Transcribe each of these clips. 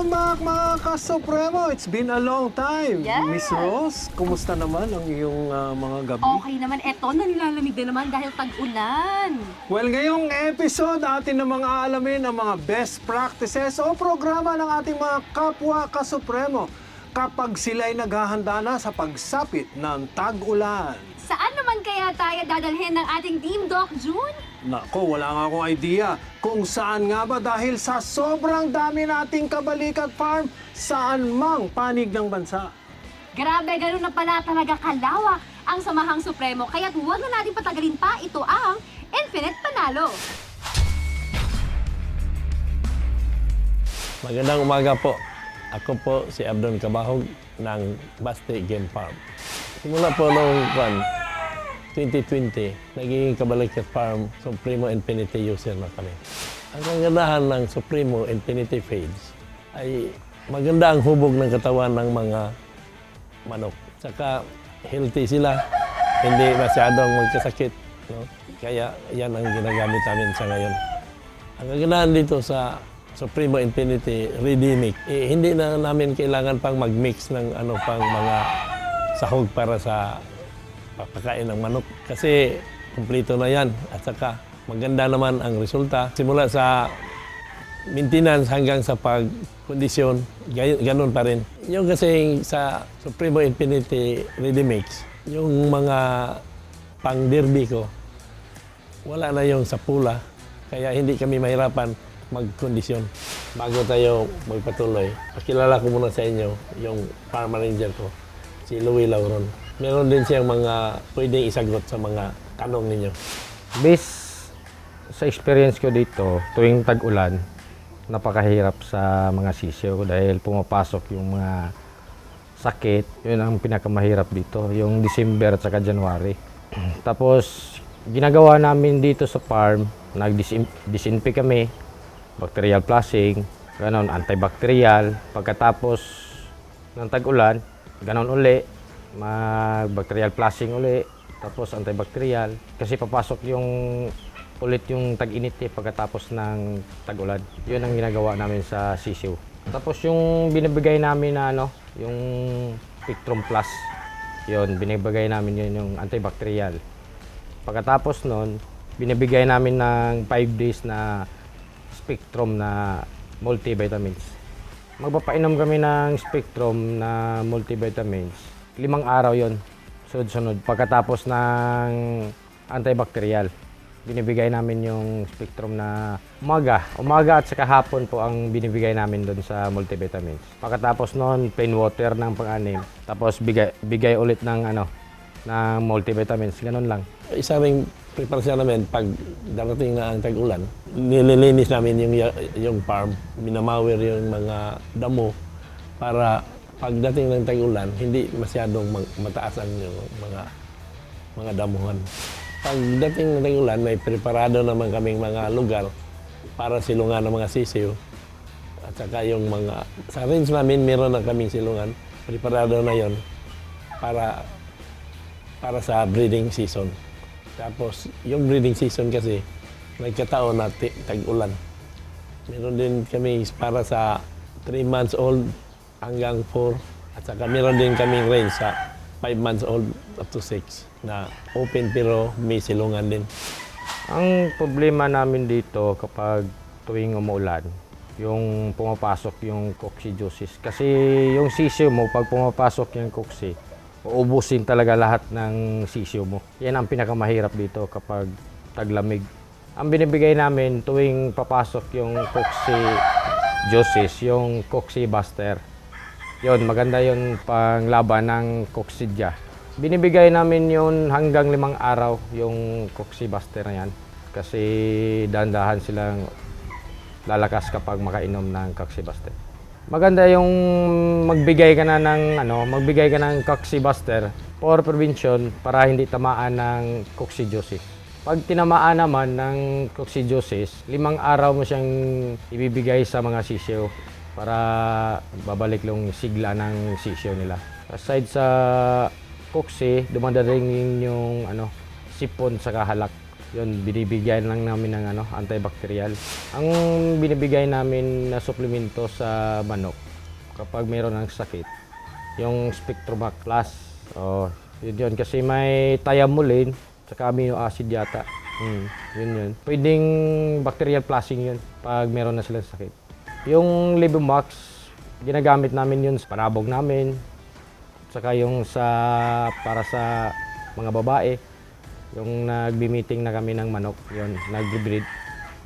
Welcome back mga ka-Supremo! It's been a long time. Yes. Miss Rose, kumusta naman ang iyong ah, mga gabi? Okay naman, eto, nanilalamig din naman dahil tag-ulan. Well, ngayong episode, atin namang aalamin ang mga best practices o programa ng ating mga kapwa ka-Supremo kapag sila'y naghahanda na sa pagsapit ng tag-ulan. Saan naman kaya tayo dadalhin ng ating Team Doc June? Nako, wala nga akong idea kung saan nga ba dahil sa sobrang dami nating kabalikat farm saan mang panig ng bansa. Grabe, ganun na pala talaga kalawak ang Samahang Supremo. Kaya't huwag na natin patagalin pa, ito ang Infinite Panalo. Magandang umaga po. Ako po si Abdon Kabahog ng Basti Game Farm. Simula po noong kwan, 2020, naging Kabalikat Farm Supremo Infinity user na kami. Ang kagandahan ng Supremo Infinity Feeds ay maganda ang hubog ng katawan ng mga manok. Saka healthy sila, hindi masyadong magkasakit. No? Kaya yan ang ginagamit namin sa ngayon. Ang kagandahan dito sa Supremo Infinity Redimic, eh, hindi na namin kailangan pang mag-mix ng ano pang mga sahog para sa papakain ng manok. Kasi kumpleto na yan. At saka maganda naman ang resulta. Simula sa maintenance hanggang sa pagkondisyon, ganun pa rin. Yung kasi sa Supremo Infinity Redimix, yung mga pang-derby ko, wala na yung sa pula. Kaya hindi kami mahirapan magkondisyon. Bago tayo magpatuloy, pakilala ko muna sa inyo yung farm manager ko, si Louie Lauron. Meron din siyang mga pwedeng isagot sa mga tanong ninyo. Based sa experience ko dito, tuwing tag-ulan, napakahirap sa mga sisyo dahil pumapasok yung mga sakit. Yun ang pinakamahirap dito, yung December at saka January. Tapos, ginagawa namin dito sa farm, nag-disinfect kami, bacterial flushing, ganon, antibacterial. Pagkatapos ng tag-ulan, ganon uli, mag-bacterial flushing uli, tapos antibacterial. Kasi papasok yung ulit yung tag-init eh, pagkatapos ng tag-ulan. Yun ang ginagawa namin sa sisiw. Tapos yung binibigay namin na ano, yung Spectrum Plus. Yun, binibigay namin yun yung antibacterial. Pagkatapos nun, binibigay namin ng 5 days na Spectrum na multivitamins. Magpapainom kami ng Spectrum na multivitamins. Limang araw yon sunod-sunod. Pagkatapos ng antibacterial, binibigay namin yung Spectrum na umaga. Umaga at saka hapon po ang binibigay namin doon sa multivitamins. Pagkatapos noon, plain water ng pang-anim. Tapos bigay, bigay ulit ng ano, ng multivitamins. Ganun lang. Isa ring preparasyon namin pag darating na ang tag-ulan, nililinis namin yung, yung farm, minamawir yung mga damo para pagdating ng tag-ulan, hindi masyadong mataas ang mga mga damuhan. Pagdating ng tag-ulan, may preparado naman kaming mga lugar para silungan ng mga sisiw. At saka yung mga, sa range namin, meron na kaming silungan. Preparado na yon para para sa breeding season. Tapos, yung breeding season kasi, nagkataon na tag-ulan. Meron din kami para sa 3 months old hanggang 4. At saka meron din kaming range sa 5 months old up to 6 na open pero may silungan din. Ang problema namin dito kapag tuwing umuulan, yung pumapasok yung coccidiosis. Kasi yung sisiyo mo, pag pumapasok yung cocci, uubusin talaga lahat ng sisiyo mo. Yan ang pinakamahirap dito kapag taglamig. Ang binibigay namin tuwing papasok yung coccidiosis, yung coccibuster. Yon, maganda yon panglaban ng coccidia. Binibigay namin yun hanggang limang araw, yung coccibuster na yan. Kasi dahan-dahan silang lalakas kapag makainom ng coccibuster. Maganda yung magbigay ka na ng ano, magbigay ka ng coccibuster for prevention para hindi tamaan ng coccidiosis. Pag tinamaan naman ng coccidiosis, limang araw mo siyang ibibigay sa mga sisiyo para babalik yung sigla ng sisiyo nila. Aside sa cocci, dumadating yung ano, sipon sa kahalak. Yun, binibigyan lang namin ng ano, antibacterial. Ang binibigay namin na suplemento sa manok kapag mayroon ng sakit, yung Spectromac Plus. Oh, yun yun. Kasi may thiamulin, tsaka amino acid yata. Mm, yun yun. Pwedeng bacterial flushing yun pag meron na silang sakit. Yung Libomax, ginagamit namin yun sa panabog namin, Saka yung sa para sa mga babae, yung nagbi-meeting na kami ng manok, yun, nagbe-breed,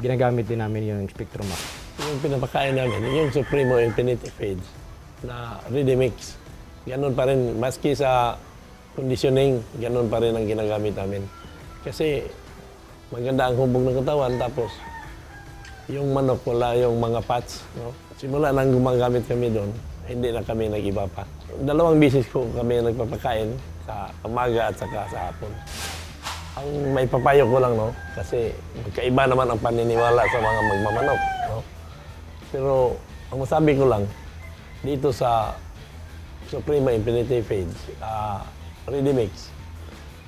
ginagamit din namin yung Spectromax. Yung pinapakain namin, yung Supremo Infinity Feeds na ready mix. Ganun pa rin, maski sa conditioning, ganun pa rin ang ginagamit namin. Kasi maganda ang hubog ng katawan, tapos yung manok, wala yung mga fats. No? Simula nang gumagamit kami doon, hindi na kami nag-iba pa. Dalawang bisis ko kami nagpapakain sa umaga at saka sa hapon. Ang may papayo ko lang, no? Kasi magkaiba naman ang paniniwala sa mga magmamanok, no? Pero ang masabi ko lang, dito sa Suprema Infinity Feeds, ah ready mix,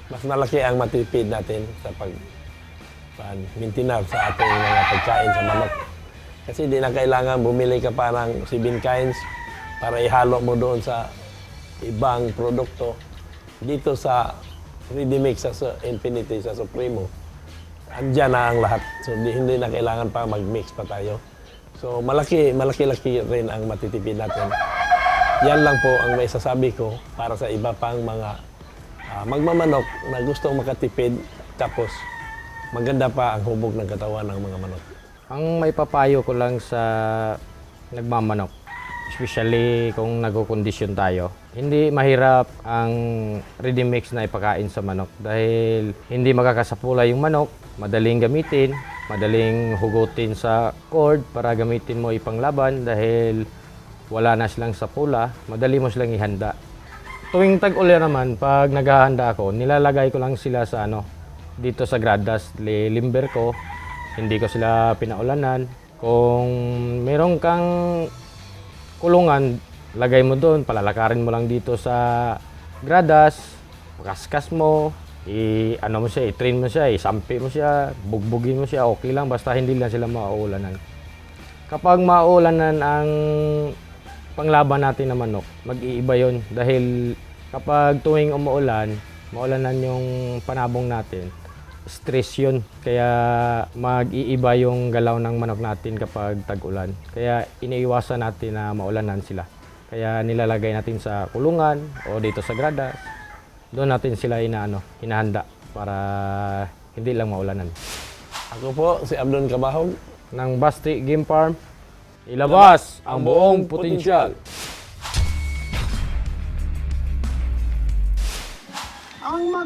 mas malaki ang matipid natin sa pag maintain sa ating mga pagkain sa manok. Kasi di na kailangan bumili ka pa ng 7 kinds para ihalo mo doon sa ibang produkto. Dito sa ready mix sa Infinity, sa Supremo, andyan na ang lahat. So di, hindi na kailangan pa mag-mix pa tayo. So malaki, malaki-laki rin ang matitipid natin. Yan lang po ang may sasabi ko para sa iba pang mga ah, magmamanok na gustong makatipid tapos maganda pa ang hubog ng katawan ng mga manok. Ang may papayo ko lang sa nagmamanok, especially kung nagko-condition tayo, hindi mahirap ang ready mix na ipakain sa manok dahil hindi makakasapula yung manok, madaling gamitin, madaling hugutin sa cord para gamitin mo ipanglaban dahil wala na silang sapula, madali mo silang ihanda. Tuwing tag-ulan naman, pag naghahanda ako, nilalagay ko lang sila sa ano, dito sa gradas, li- limber ko, hindi ko sila pinaulanan. Kung meron kang kulungan, lagay mo doon, palalakarin mo lang dito sa gradas, kaskas mo, i ano mo siya, i-train mo siya, isampi mo siya, bugbugin mo siya, okay lang basta hindi lang sila mauulanan. Kapag mauulanan ang panglaban natin na manok, mag-iiba yon dahil kapag tuwing umuulan, maulanan yung panabong natin, stress yun. Kaya mag-iiba yung galaw ng manok natin kapag tag-ulan. Kaya iniiwasan natin na maulanan sila. Kaya nilalagay natin sa kulungan o dito sa gradas. Doon natin sila inaano, hinahanda para hindi lang maulanan. Ako po si Abdon Kabahog. Ng Basti Game Farm, ilabas ang buong potensyal.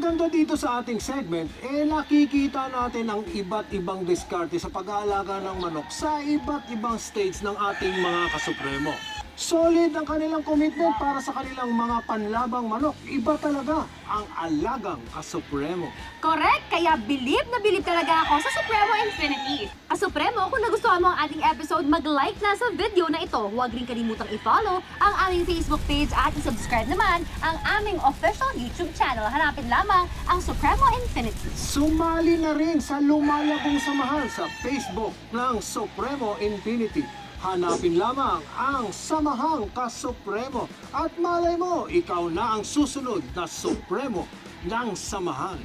Maganda dito sa ating segment, eh nakikita natin ang iba't ibang diskarte sa pag-aalaga ng manok sa iba't ibang stage ng ating mga kasupremo. Solid ang kanilang commitment para sa kanilang mga panlabang manok. Iba talaga ang alagang kasupremo. Correct! Kaya believe na believe talaga ako sa Supremo Infinity. Ka-Supremo, kung nagustuhan mo ang ating episode, mag-like na sa video na ito. Huwag rin kalimutang i-follow ang aming Facebook page at i-subscribe naman ang aming official YouTube channel. Hanapin lamang ang Supremo Infinity. Sumali na rin sa lumalabong samahan sa Facebook ng Supremo Infinity. Hanapin lamang ang Samahang Kasupremo at malay mo, ikaw na ang susunod na Supremo ng Samahan.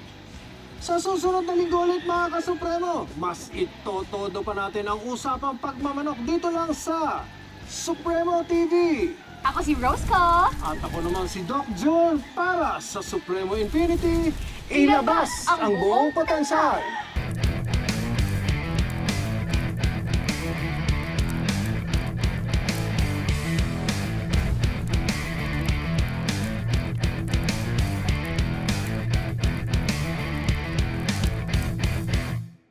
Sa susunod na linggo ulit mga kasupremo, mas itotodo pa natin ang usapang pagmamanok dito lang sa Supremo TV. Ako si Rose ko. At ako naman si Doc June para sa Supremo Infinity, ilabas ang buong potensyal.